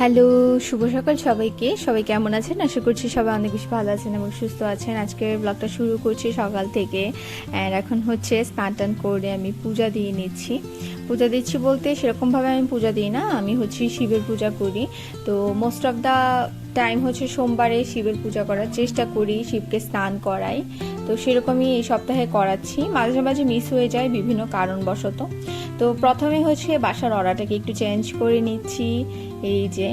Hello, শুভ সকাল সবাইকে। সবাই কেমন আছেন? আশা করছি সবাই অনেক বেশি ভালো আছেন এবং সুস্থ আছেন। আজকে ব্লগটা শুরু করছি সকাল থেকে। অ্যান্ড এখন হচ্ছে স্নান টান করে আমি পূজা দিয়ে নিচ্ছি। পূজা দিচ্ছি বলতে সেরকমভাবে আমি পূজা দিই না। আমি হচ্ছে শিবের পূজা করি। তো মোস্ট অফ দ্য টাইম হচ্ছে সোমবারে শিবের পূজা করার চেষ্টা করি শিবকে স্নান করাই তো সেরকমই এই সপ্তাহে করাচ্ছি। মাঝে মাঝে মিস হয়ে যায় বিভিন্ন কারণবশত। তো প্রথমে হচ্ছে বাসার অর্ডারটাকে একটু চেঞ্জ করে নিচ্ছি। এই যে,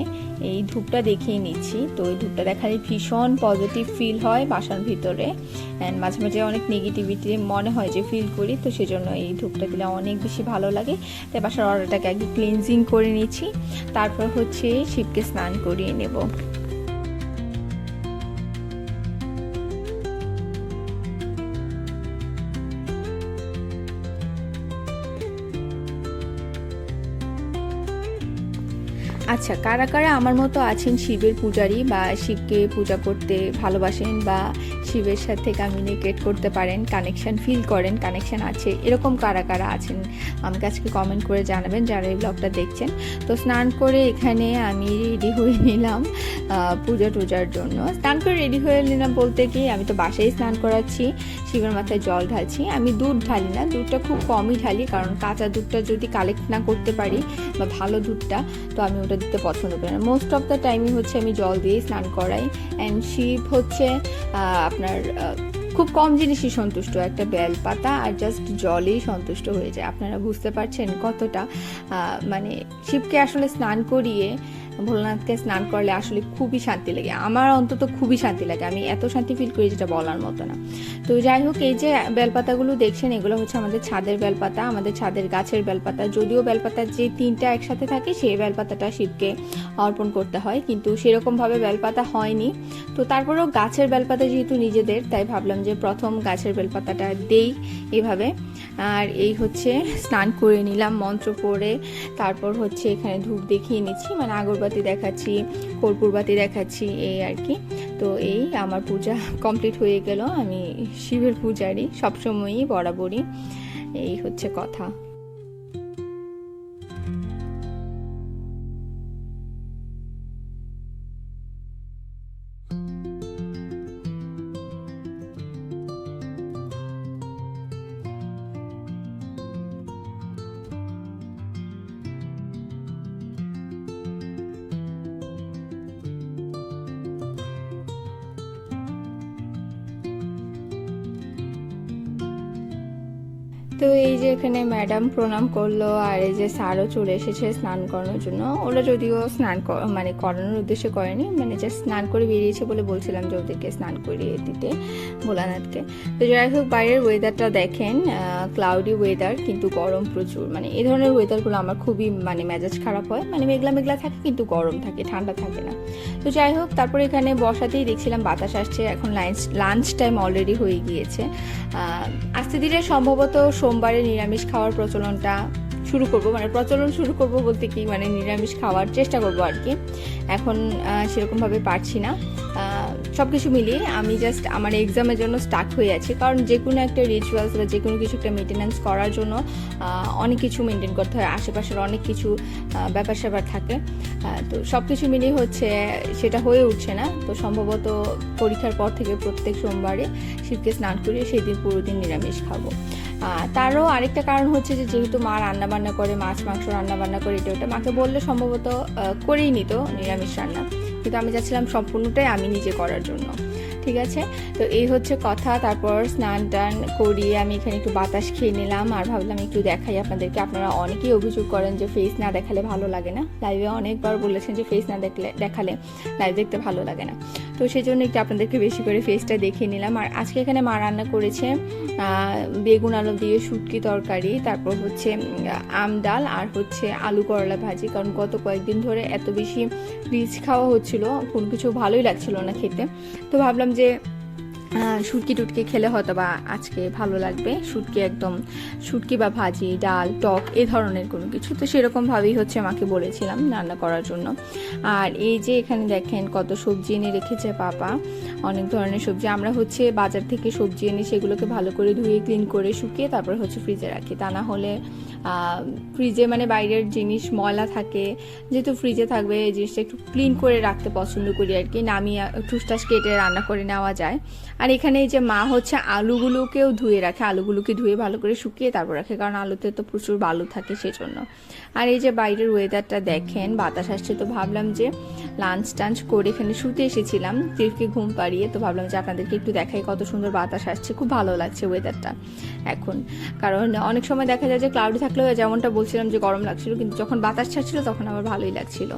এই ধূপটা দেখিয়ে নিচ্ছি। তো এই ধূপটা দেখালে ভীষণ পজিটিভ ফিল হয় বাসার ভিতরে। অ্যান্ড মাঝে মাঝে অনেক নেগেটিভিটি মনে হয় যে ফিল করি। তো সেজন্য এই ধূপটা দিলে অনেক বেশি ভালো লাগে। তাই বাসার অর্ডারটাকে আগে ক্লিনজিং করে নিচ্ছি। তারপর হচ্ছে শিবকে স্নান করিয়ে নেব। আচ্ছা কারা কারা আমার মতো আছেন শিবের পূজারী বা শিবকে পূজা করতে ভালোবাসেন বা শিবের সাথে কমিউনিকেট করতে পারেন কানেকশন ফিল করেন কানেকশন আছে, এরকম কারা কারা আছেন আমাকে আজকে কমেন্ট করে জানাবেন যারা এই ব্লগটা দেখছেন। তো স্নান করে এখানে আমি রেডি হয়ে নিলাম পূজা টুজার জন্য। স্নান করে রেডি হয়ে নিলাম বলতে কি, আমি তো বাসায় স্নান করাচ্ছি, শিবের মাথায় জল ঢালছি। আমি দুধ ঢালি না, দুধটা খুব কমই ঢালি, কারণ কাঁচা দুধটা যদি কালেক্ট না করতে পারি বা ভালো দুধটা, তো আমি ওটা দিতে পছন্দ করি না। মোস্ট অফ দ্য টাইমই হচ্ছে আমি জল দিয়ে স্নান করাই। অ্যান্ড শিব হচ্ছে আপনার খুব কম জিনিসই সন্তুষ্ট, একটা বেল পাতা আর জাস্ট জলেই সন্তুষ্ট হয়ে যায়। আপনারা বুঝতে পারছেন কতটা মানে শিবকে আসলে স্নান করিয়ে ভোলানাথকে স্নান করলে আসলে খুবই শান্তি লাগে। আমার অন্তত খুবই শান্তি লাগে। আমি এত শান্তি ফিল করি যেটা বলার মতো না। তো যাই হোক, এই যে বেলপাতাগুলো দেখছেন, এগুলো হচ্ছে আমাদের ছাদের বেলপাতা, আমাদের ছাদের গাছের বেলপাতা। যদিও বেলপাতা যে তিনটা একসাথে থাকে, সেই বেলপাতাটা শিবকে অর্পণ করতে হয়। কিন্তু সেরকমভাবে বেলপাতা হয়নি। তো তারপরেও গাছের বেলপাতা যেহেতু নিজেদের, তাই ভাবলাম যে প্রথম গাছের বেলপাতাটা দেই এভাবে। আর এই হচ্ছে, স্নান করে নিলাম মন্ত্র পড়ে। তারপর হচ্ছে এখানে ধূপ দেখিয়ে নিচ্ছি। মানে আগরবাতি দেখাচ্ছি, কর্পূরবাতি দেখাচ্ছি, এই আর কি। তো এই আমার পূজা কমপ্লিট হয়ে গেল। আমি শিবের পূজারই সবসময়ই বরাবরই। এই হচ্ছে কথা। তো এই যে এখানে ম্যাডাম প্রণাম করল, আর এই যে স্যারও চলে এসেছে স্নান করানোর জন্য। ওরা যদিও স্নান মানে করানোর উদ্দেশ্যে করেনি মানে জাস্ট স্নান করে বেরিয়েছে বলে বলছিলাম যে ওদেরকে স্নান করিয়ে দিতে ভোলানাথকে। তো যাই হোক, বাইরের ওয়েদারটা দেখেন ক্লাউডি ওয়েদার কিন্তু গরম প্রচুর। মানে এই ধরনের ওয়েদারগুলো আমার খুবই মানে মেজাজ খারাপ হয়। মানে মেঘলা মেঘলা থাকে, কিন্তু গরম থাকে, ঠান্ডা থাকে না। তো যাই হোক, তারপর এখানে বসাতেই দেখছিলাম বাতাস আসছে। এখন লাঞ্চ লাঞ্চ টাইম অলরেডি হয়ে গিয়েছে। আস্তে ধীরে সম্ভবত সোমবারে নিরামিষ খাওয়ার প্রচলনটা শুরু করব। মানে প্রচলন শুরু করব বলতে কি? মানে নিরামিষ খাওয়ার চেষ্টা করব আর কি। এখন সেরকমভাবে পারছি না। সব কিছু মিলিয়ে আমি জাস্ট আমার এক্সামের জন্য স্টার্ট হয়ে আছি। কারণ যে কোনো একটা রিচুয়ালস বা যে কোনো কিছু একটা মেনটেন্যান্স করার জন্য অনেক কিছু মেনটেন করতে হয়। আশেপাশের অনেক কিছু ব্যাপার স্যাপার থাকে। তো সব কিছু মিলিয়ে হচ্ছে, সেটা হয়ে উঠছে না। তো সম্ভবত পরীক্ষার পর থেকে প্রত্যেক সোমবারে শিবকে স্নান করিয়ে সেই দিন পুরো দিন নিরামিষ খাব। তারও আরেকটা কারণ হচ্ছে যে যেহেতু মা রান্না বান্না করে, মাছ, মাংস রান্না বান্না করে, এটা ওটা মাকে বললে সম্ভবত করেই নিত নিরামিষ রান্না। কিন্তু আমি চাচ্ছিলাম সম্পূর্ণটাই আমি নিজে করার জন্য, ঠিক আছে? তো এই হচ্ছে কথা। তারপর স্নান টান করিয়ে আমি এখানে একটু বাতাস খেয়ে নিলাম আর ভাবলাম একটু দেখাই আপনাদেরকে। আপনারা অনেকেই অভিযোগ করেন যে ফেস না দেখালে ভালো লাগে না। লাইভে অনেকবার বলেছেন যে ফেস না দেখলে, দেখালে লাইভ দেখতে ভালো লাগে না। তো সেই জন্য একটু আপনাদেরকে বেশি করে ফেসটা দেখিয়ে নিলাম। আর আজকে এখানে মা রান্না করেছে বেগুন আলু দিয়ে শুটকি তরকারি, তারপর হচ্ছে আম ডাল আর হচ্ছে আলু করলা ভাজি। কারণ গত কয়েকদিন ধরে এত বেশি রিচ খাওয়া হচ্ছিল, কোনো কিছু ভালোই লাগছিল না খেতে। তো ভাবলাম যে শুটকি টুটকি খেলে হয়তো বা আজকে ভালো লাগবে। শুটকি একদম, শুটকি বা ভাজি, ডাল, টক এ ধরনের কোনো কিছু। তো সেরকমভাবেই হচ্ছে মাকে বলেছিলাম রান্না করার জন্য। আর এই যে এখানে দেখেন কত সবজি এনে রেখেছে পাপা। অনেক ধরনের সবজি। আমরা হচ্ছে বাজার থেকে সবজি এনে সেগুলোকে ভালো করে ধুয়ে, ক্লিন করে শুকিয়ে তারপর হচ্ছে ফ্রিজে রাখি। তা না হলে ফ্রিজে মানে বাইরের জিনিস, ময়লা থাকে, যেহেতু ফ্রিজে থাকবে এই জিনিসটা একটু ক্লিন করে রাখতে পছন্দ করি আর কি। নামিয়ে ঠুসটাস কেটে রান্না করে নেওয়া যায়। আর এখানে এই যে মা হচ্ছে আলুগুলোকেও ধুয়ে রাখে, আলুগুলোকে ধুয়ে ভালো করে শুকিয়ে তারপর রাখে, কারণ আলুতে তো প্রচুর বালু থাকে সেজন্য। আর এই যে বাইরের ওয়েদারটা দেখেন, বাতাস আসছে তো ভাবলাম যে লাঞ্চ টাঞ্চ করে এখানে শুতে এসেছিলাম ত্রিফকে ঘুম পাড়িয়ে তো ভাবলাম যে আপনাদেরকে একটু দেখাই কত সুন্দর বাতাস আসছে, খুব ভালো লাগছে ওয়েদারটা এখন। কারণ অনেক সময় দেখা যায় যে ক্লাউডি থাকলেও যেমনটা বলছিলাম যে গরম লাগছিল, কিন্তু যখন বাতাস ছাড়ছিল তখন আমার ভালোই লাগছিল।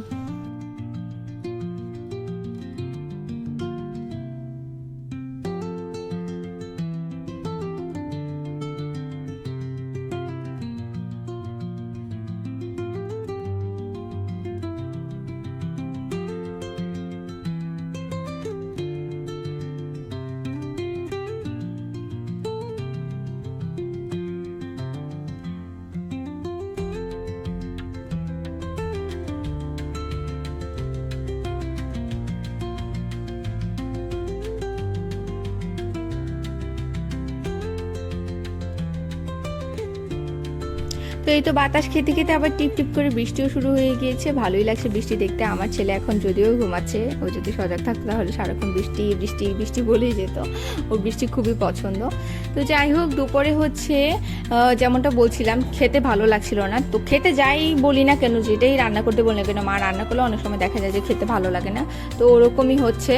তো এই তো বাতাস খেতে খেতে আবার টিপ টিপ করে বৃষ্টিও শুরু হয়ে গিয়েছে। ভালোই লাগছে বৃষ্টি দেখতে। আমার ছেলে এখন যদিও ঘুমাচ্ছে, ও যদি সজাগ থাকতো তাহলে সারাক্ষণ বৃষ্টি বৃষ্টি বৃষ্টি বলেই যেত। ওর বৃষ্টি খুবই পছন্দ। তো যাই হোক, দুপুরে হচ্ছে যেমনটা বলছিলাম, খেতে ভালো লাগছিল না। তো খেতে যাই বলি না কেন, যেটাই রান্না করতে বলি না কেন, মা রান্না করলে অনেক সময় দেখা যায় যে খেতে ভালো লাগে না। তো ওরকমই হচ্ছে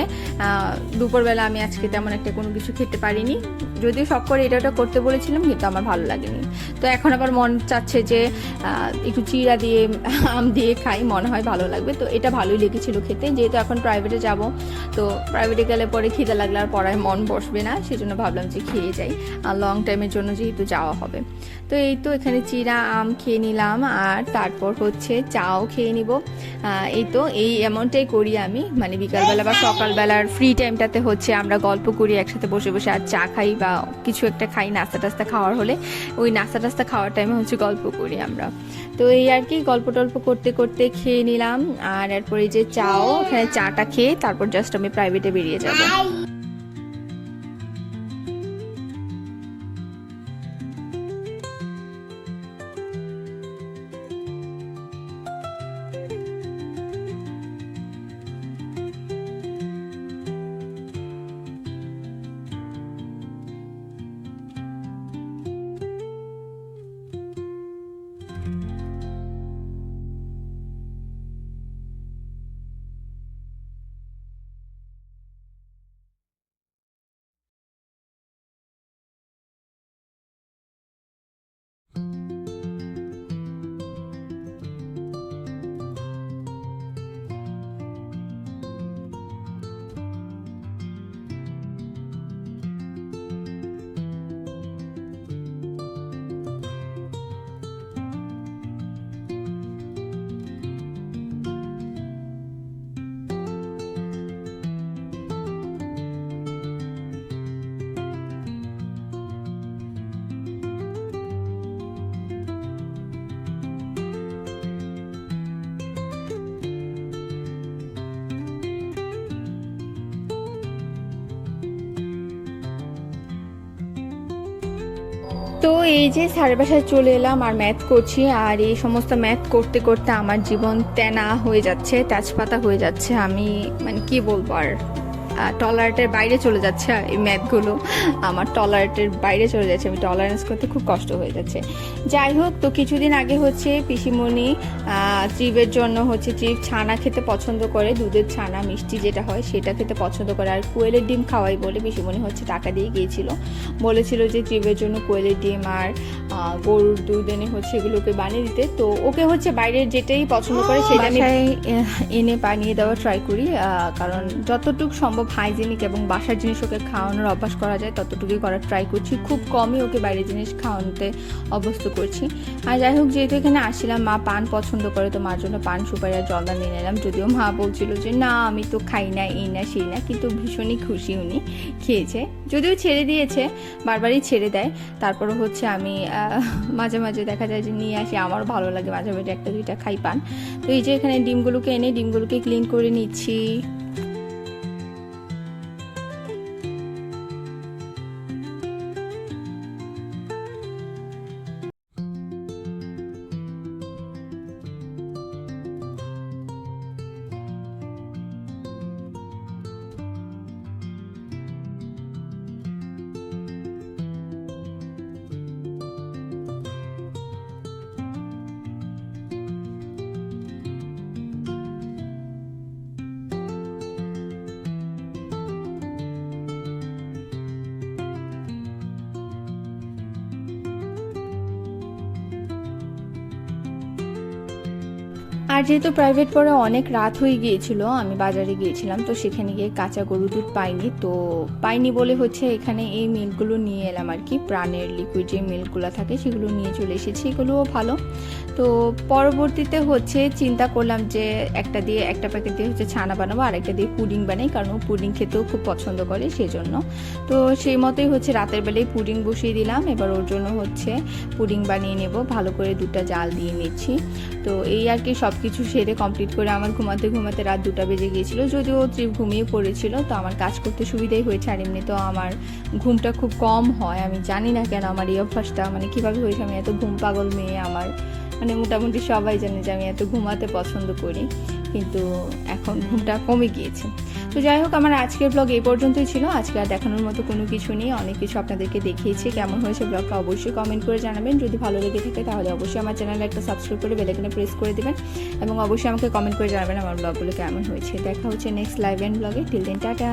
দুপুরবেলা আমি আজকে তেমন একটা কোনো কিছু খেতে পারিনি। যদিও সব করে এটা করতে বলেছিলাম, কিন্তু আমার ভালো লাগেনি। তো এখন আবার মন চাচ্ছে যে একটু চিড়া দিয়ে, আম দিয়ে খাই, মনে হয় ভালো লাগবে। তো এটা ভালোই লেগেছিল খেতে। যেহেতু এখন প্রাইভেটে যাব, তো প্রাইভেটে গেলে পরে খিদে লাগলে আর পড়ায় মন বসবে না। সেজন্য ভাবলাম যে খেয়ে যাই। আর লং টাইমের জন্য যেহেতু যাওয়া হবে। তো এই তো এখানে চিড়া, আম খেয়ে নিলাম। আর তারপর হচ্ছে চাও খেয়ে নিব। এই তো, এই এমনটাই করি আমি। মানে বিকালবেলা বা সকালবেলার ফ্রি টাইমটাতে হচ্ছে আমরা গল্প করি, একসাথে বসে বসে আর চা খাই বা কিছু একটা খাই নাস্তা টাস্তা খাওয়ার হলে। ওই নাস্তা টাস্তা খাওয়ার টাইমে হচ্ছে গল্প করি আমরা। তো এই আর কি গল্প টল্প করতে করতে খেয়ে নিলাম। আর এরপরে যে চাও ওখানে চাটা খেয়ে তারপর জাস্ট আমি প্রাইভেটে বেরিয়ে যাব। তো এই যে স্যারের বাসায় চলে এলাম আর ম্যাথ করছি, আর এই সমস্ত ম্যাথ করতে করতে আমার জীবন তেনা হয়ে যাচ্ছে, তেজপাতা হয়ে যাচ্ছে। আমি মানে কি বলব আর? টলারেটের বাইরে চলে যাচ্ছে এই ম্যাথগুলো। আমার টলারেটের বাইরে চলে যাচ্ছে। আমি টলারেন্স করতে খুব কষ্ট হয়ে যাচ্ছে। যাই হোক, তো কিছুদিন আগে হচ্ছে পিসিমণি ট্রিপের জন্য হচ্ছে ট্রিপ ছানা খেতে পছন্দ করে, দুধের ছানা, মিষ্টি যেটা হয় সেটা খেতে পছন্দ করে। আর কোয়েলের ডিম খাওয়াই বলে পিসিমণি হচ্ছে টাকা দিয়ে গিয়েছিল। বলেছিল যে ট্রিপের জন্য কোয়েলের ডিম আর গরুর দুধ এনে হচ্ছে এগুলোকে বানিয়ে দিতে। তো ওকে হচ্ছে বাইরের যেটাই পছন্দ করে সেটা এনে বানিয়ে দেওয়া ট্রাই করি কারণ যতটুকু সম্ভব হাইজেনিক এবং বাসার জিনিস ওকে খাওয়ানোর অভ্যাস করা যায়, ততটুকুই করার ট্রাই করছি। খুব কমই ওকে বাইরের জিনিস খাওয়ানোতে অভ্যস্ত করছি। আর যাই হোক, যেহেতু এখানে আসছিলাম, মা পান পছন্দ করে, তো মার জন্য পান, সুপারি আর জলদা নিয়ে নিলাম। যদিও মা বলছিল যে, না, আমি তো খাই না, এই না, সেই না। কিন্তু ভীষণই খুশি উনি খেয়েছে। যদিও ছেড়ে দিয়েছে, বারবারই ছেড়ে দেয়। তারপরে হচ্ছে আমি মাঝে মাঝে দেখা যায় যে নিয়ে আসি, আমারও ভালো লাগে মাঝে মাঝে একটা দুইটা খাই পান। তো এই যে এখানে ডিমগুলোকে এনে, ডিমগুলোকে ক্লিন করে নিচ্ছি। আর যেহেতু প্রাইভেট পরে অনেক রাত হয়ে গিয়েছিল, আমি বাজারে গিয়েছিলাম, তো সেখানে গিয়ে কাঁচা গরু দুধ পাইনি। তো পাইনি বলে হচ্ছে এখানে এই মিল্কগুলো নিয়ে এলাম আর কি। প্রাণের লিকুইড যে মিল্কগুলো থাকে সেগুলো নিয়ে চলে এসেছি, এগুলোও ভালো। তো পরবর্তীতে হচ্ছে চিন্তা করলাম যে একটা দিয়ে একটা প্যাকেট দিয়ে হচ্ছে ছানা বানাবো, আর একটা দিয়ে পুডিং বানাই, কারণ ও পুডিং খেতেও খুব পছন্দ করে সেজন্য। তো সেই মতোই হচ্ছে রাতের বেলায় পুডিং বসিয়ে দিলাম, এবার ওর জন্য হচ্ছে পুডিং বানিয়ে নেব, ভালো করে দুটা জাল দিয়ে নিচ্ছি। তো এই আর কি সব কিছু সেরে কমপ্লিট করে আমার ঘুমাতে ঘুমাতে রাত দুটা বেজে গিয়েছিল। যদিও ত্রিপ ঘুমিয়ে পড়েছিল, তো আমার কাজ করতে সুবিধাই হয়েছে আর এমনি তো আমার ঘুমটা খুব কম হয়। আমি জানি না কেন আমার এই অভ্যাসটা মানে কীভাবে হয়েছে আমি এত ঘুম পাগল মেয়ে আমার। মানে মোটামুটি সবাই জানে যে আমি এত ঘুমাতে পছন্দ করি। কিন্তু এখন ঘুমটা কমে গিয়েছে। তো যাই হোক, আমার আজকের ব্লগ এই পর্যন্তই ছিল। আজকে আর দেখানোর মতো কোনো কিছু নেই। অনেক কিছু আপনাদেরকে দেখিয়েছি। কেমন হয়েছে ব্লগটা অবশ্যই কমেন্ট করে জানাবেন। যদি ভালো লেগে থাকে তাহলে অবশ্যই আমার চ্যানেলে একটা সাবস্ক্রাইব করে বেলাইকনে প্রেস করে দেবেন এবং অবশ্যই আমাকে কমেন্ট করে জানাবেন আমার ব্লগগুলো কেমন হয়েছে। দেখা হচ্ছে নেক্সট লাইভ অ্যান্ড ব্লগে টিল দিন টাটা!